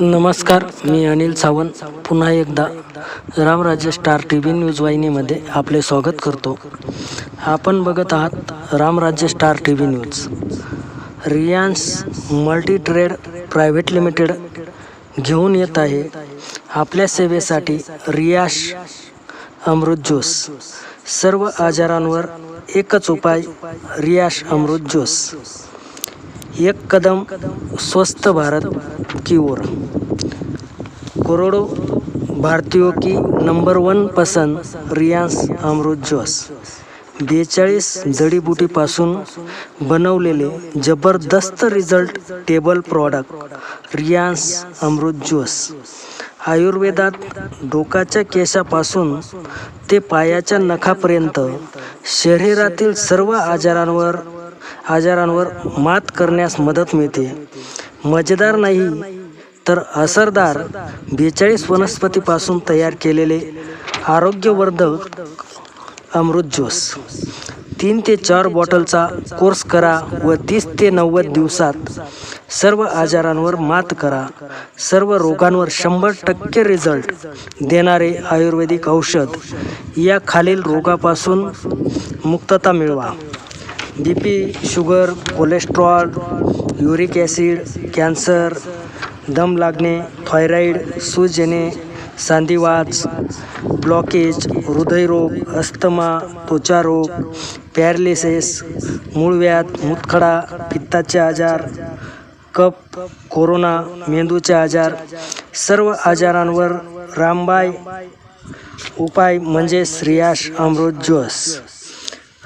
नमस्कार मी अनिल सावंत. पुन्हा एकदा Ramrajya star T V news वाहिनीमध्ये आपले स्वागत करतो. आपण बघत आहात Ramrajya star T V news. Riyans multi trade private limited घेऊन येत आहे आपल्या सेवेसाठी रियाश अमृत ज्यूस सर्व आजारांवर एकच उपाय रियाश अमृत ज्यूस एक कदम स्वस्थ भारत की ओर. करोड़ों भारतीयों की नंबर वन पसंद रियांस अमृत जोस बेचाळीस जडीबुटीपासून बनवलेले जबरदस्त result table product Riyans Amrit juice आयुर्वेदात डोकाच्या केसापासून ते पायाच्या नखापर्यंत शरीरातील सर्व आजारांवर आजारांवर मात करण्यास मदत मिळते. मजेदार नाही तर असरदार बेचाळीस वनस्पतीपासून तयार केलेले आरोग्यवर्धक अमृत ज्यूस. तीन ते चार बॉटलचा कोर्स करा व तीस ते नव्वद दिवसात सर्व आजारांवर मात करा. सर्व रोगांवर शंभर टक्के रिझल्ट देणारे आयुर्वेदिक औषध या खालील रोगापासून मुक्तता मिळवा. B P sugar cholesterol uric acid cancer दम लागणे थायरॉईड सूज येणे सांधिवात ब्लॉकेज हृदयरोग अस्थमा त्वचारोग पॅरालिसिस मूळव्याध मुतखडा पित्ताचे आजार कप कोरोना मेंदूचे आजार सर्व आजारांवर रामबाय उपाय म्हणजे श्रेयास अमृत ज्यूस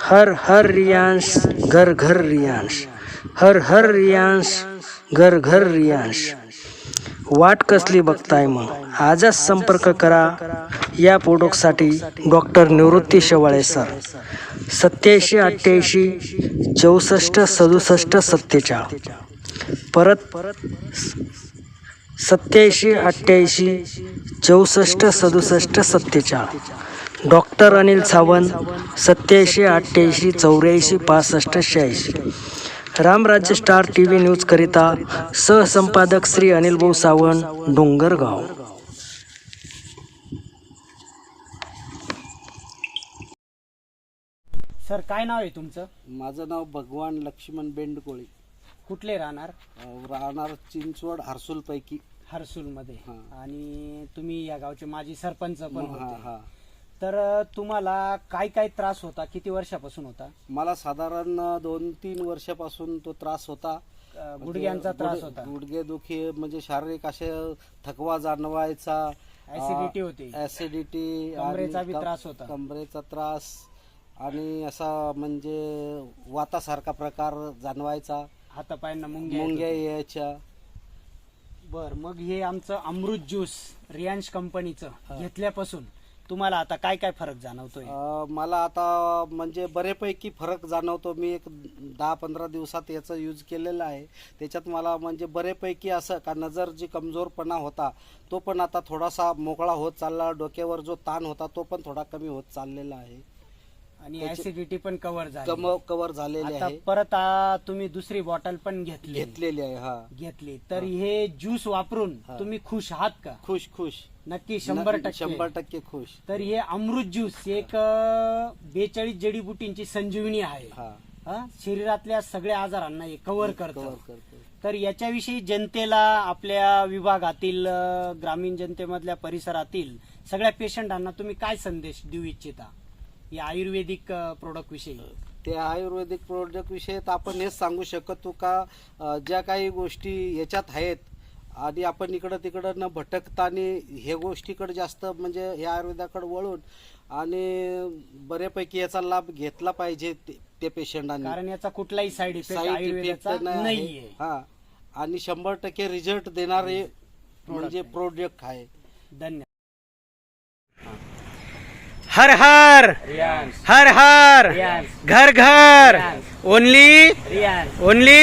हर हर रियांश घर घर रियांश। हर हर रियांश घर घर रियांश। वाट कसली बघताय मग? आजच संपर्क करा या प्रोडक्टसाठी डॉक्टर निवृत्ती शेवाळे सर. सत्याऐंशी अठ्ठ्याऐंशी चौसष्ट सदुसष्ट सत्तेचाळ परत परत सत्याऐंशी अठ्ठ्याऐंशी चौसष्ट सदुसष्ट सत्तेचाळ डॉक्टर अनिल सावंत सत्याऐंशी अठ्ठ्याऐंशी चौऱ्याऐंशी पासष्ट शहाऐंशी. रामराज्य स्टार टी व्ही न्यूजकरिता सहसंपादक श्री अनिल भाऊ सावंत डोंगरगाव. सर काय नाव आहे तुमचं? माझं नाव भगवान लक्ष्मण बेंडकोळी. कुठले राहणार? अं, राहणार चिंचवड हर्सुलपैकी. हर्सूलमध्ये. हा. आणि तुम्ही या गावचे माजी सरपंच पण हा होते. हा. तर तुम्हाला काय काय त्रास होता? किती वर्षापासून होता? मला साधारण दोन तीन वर्षापासून तो त्रास होता. अ, गुडघ्यांचा त्रास गुड- होता. गुडघे दुखी म्हणजे शारीरिक असे थकवा जाणवायचा. ऍसिडिटी होती. ऍसिडिटी कमरेचा बी त्रास होता. कमरेचा त्रास आणि असा म्हणजे वातासारखा प्रकार जाणवायचा. हातापायांना मुंग्या येत मुंग्या यायच्या. बर मग हे आमचं अमृत ज्यूस रियांश कंपनीचं घेतल्यापासून तुम्हाला आता काय काय फरक जाणवतोय? अ, मला आता म्हणजे बऱ्यापैकी फरक जाणवतो. मी एक दहा पंधरा दिवसात याचा यूज केलेला आहे. त्याच्यात मला म्हणजे बऱ्यापैकी असं का नजर जी कमजोरपणा होता तो पण आता थोडासा मोकळा होत चालला. डोक्यावर जो ताण होता तो पण थोडा कमी होत चाललेला आहे. आणि त्याची- ऍसिडिटी पण कव्हर झाली. कम कवर झालेले आता आहे. परत आ, तुम्ही दुसरी बॉटल पण घेतली. घेतलेली आहे हा. घेतली. तर हे. ज्यूस वापरून हा. तुम्ही खुश आहात का? खुश खुश. नक्की शंभर टक्के. शंभर टक्के खुश. तर हे अमृत ज्यूस एक बेचाळीस जडीबुटींची संजीवनी आहे. हा. हा? शरीरातल्या सगळ्या आजारांना हे कव्हर करतं. करतो. तर याच्याविषयी जनतेला आपल्या विभागातील अ, ग्रामीण जनतेमधल्या परिसरातील सगळ्या पेशंटांना तुम्ही काय संदेश देऊ इच्छिता? या आयुर्वेदिक प्रोडक्ट विषयी? ते आयुर्वेदिक प्रोडक्ट विषयी तर आपण हेच सांगू शकतो का ज्या काही गोष्टी याच्यात आहेत आणि आपण इकडं तिकडं न भटकता आणि हे गोष्टीकडे जास्त म्हणजे ह्या आयुर्वेदाकडे वळून आणि बऱ्यापैकी याचा लाभ घेतला पाहिजे ते- ते पेशंटांनी. कारण याचा कुठलाही साईड इफेक्ट नाही हा. आणि शंभर टक्के रिझल्ट देणारे म्हणजे प्रोडक्ट आहे. धन्यवाद. हर हर। हर हर। घर घर। ओनली। ओनली।